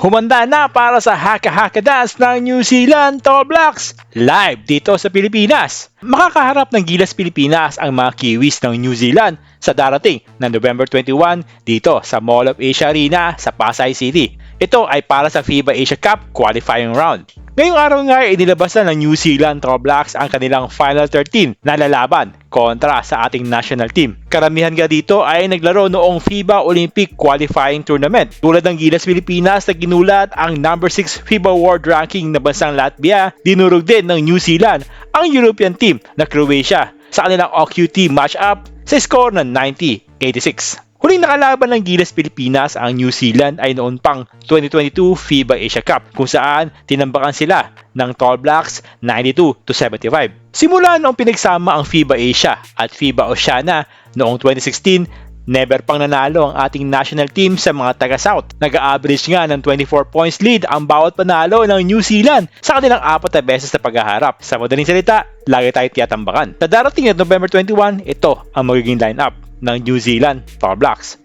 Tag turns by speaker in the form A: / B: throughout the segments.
A: Humanda na para sa Haka-Haka Dance ng New Zealand Tall Blacks live dito sa Pilipinas. Makakaharap ng Gilas Pilipinas ang mga Kiwis ng New Zealand sa darating na November 21 dito sa Mall of Asia Arena sa Pasay City. Ito ay para sa FIBA Asia Cup qualifying round. Ngayong araw nga ay inilabas na ng New Zealand Blacks ang kanilang Final 13 na lalaban kontra sa ating national team. Karamihan nga dito ay naglaro noong FIBA Olympic Qualifying Tournament. Tulad ng Gilas Pilipinas na ginulat ang number 6 FIBA World Ranking na bansang Latvia, dinurog din ng New Zealand ang European team na Croatia sa kanilang OQT matchup sa score ng 90-86. Huling nakalaban ng Gilas Pilipinas ang New Zealand ay noon pang 2022 FIBA Asia Cup kung saan tinambakan sila ng Tall Blacks 92 to 75. Simula noong pinagsama ang FIBA Asia at FIBA Oceania noong 2016, never pang nanalo ang ating national team sa mga taga-South. Nag-average nga ng 24 points lead ang bawat panalo ng New Zealand sa kanilang apat na beses na paghaharap. Sa madaling salita, lagi tayo tiyatambakan. Sa darating na November 21, ito ang magiging lineup ng New Zealand Tall Blacks.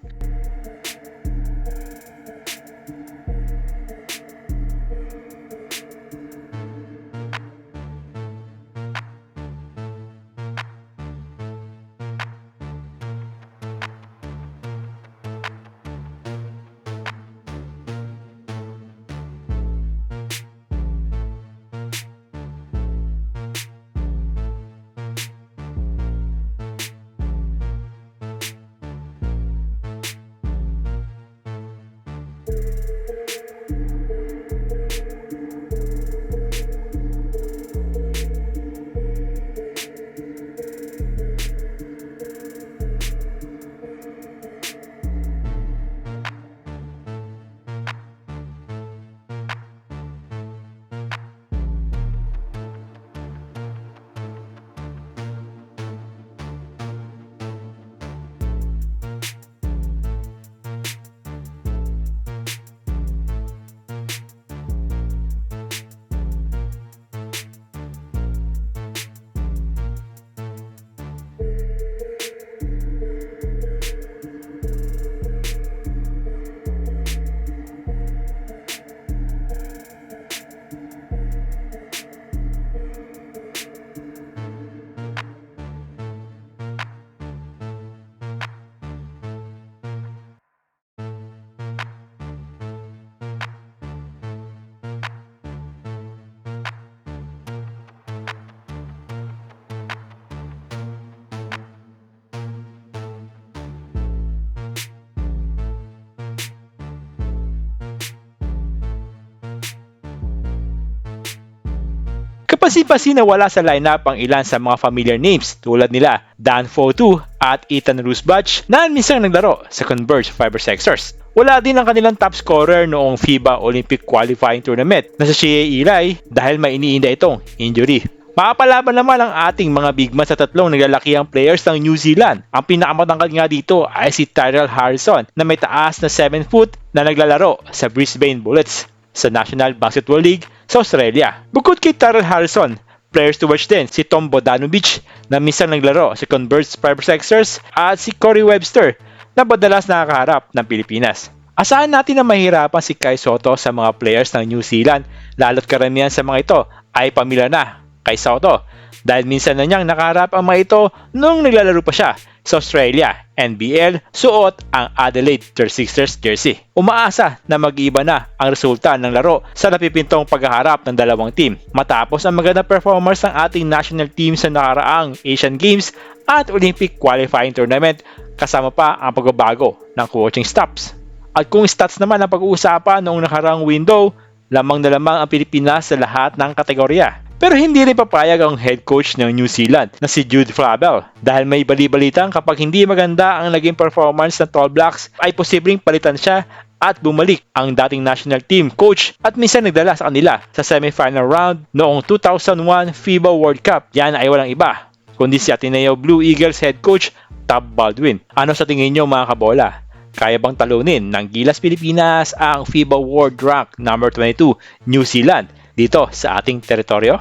A: Kapasi-pasi na wala sa lineup ang ilan sa mga familiar names tulad nila Dan Fotu at Ethan Rusbach na minsan naglaro sa Converge Fiber Sexers. Wala din ang kanilang top scorer noong FIBA Olympic Qualifying Tournament na si Shea Eli dahil may iniinda itong injury. Makapalaban naman ang ating mga bigman sa tatlong naglalakihang players ng New Zealand. Ang pinakamatangkad nga dito ay si Tyrell Harrison na may taas na 7 foot na naglalaro sa Brisbane Bullets sa National Basketball League sa Australia. Bukod kay Tyrell Harrison, players to watch din si Tom Bodanovic na minsan naglaro sa Converse Fiber Sexers at si Corey Webster na madalas nakakaharap ng Pilipinas. Asahan natin na mahirapan si Kai Soto sa mga players ng New Zealand lalo't karamihan sa mga ito ay pamilya na kay Soto dahil minsan na niyang nakaharap ang mga ito nung naglalaro pa siya sa Australia, NBL, suot ang Adelaide 36ers jersey. Umaasa na mag-iba na ang resulta ng laro sa napipintong paghaharap ng dalawang team matapos ang magandang performance ng ating national team sa nakaraang Asian Games at Olympic qualifying tournament kasama pa ang pagbabago ng coaching staffs. At kung stats naman ang pag-uusapan noong nakaraang window, lamang na lamang ang Pilipinas sa lahat ng kategorya. Pero hindi rin papayag ang head coach ng New Zealand na si Jude Flavel dahil may balibalitang kapag hindi maganda ang naging performance ng Tall Blacks ay posibleng palitan siya at bumalik ang dating national team coach at minsan nagdala sa kanila sa semifinal round noong 2001 FIBA World Cup. Yan ay walang iba kundi si Ateneo Blue Eagles head coach Tab Baldwin. Ano sa tingin niyo mga kabola? Kaya bang talunin ng Gilas Pilipinas ang FIBA World Rank number 22 New Zealand dito sa ating teritoryo?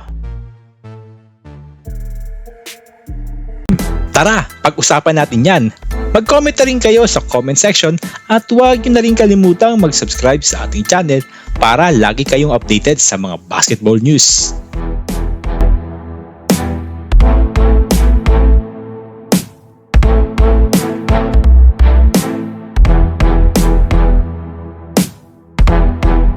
B: Tara, pag-usapan natin yan. Mag-comment na rin kayo sa comment section at huwag nyo na rin kalimutang mag-subscribe sa ating channel para lagi kayong updated sa mga basketball news.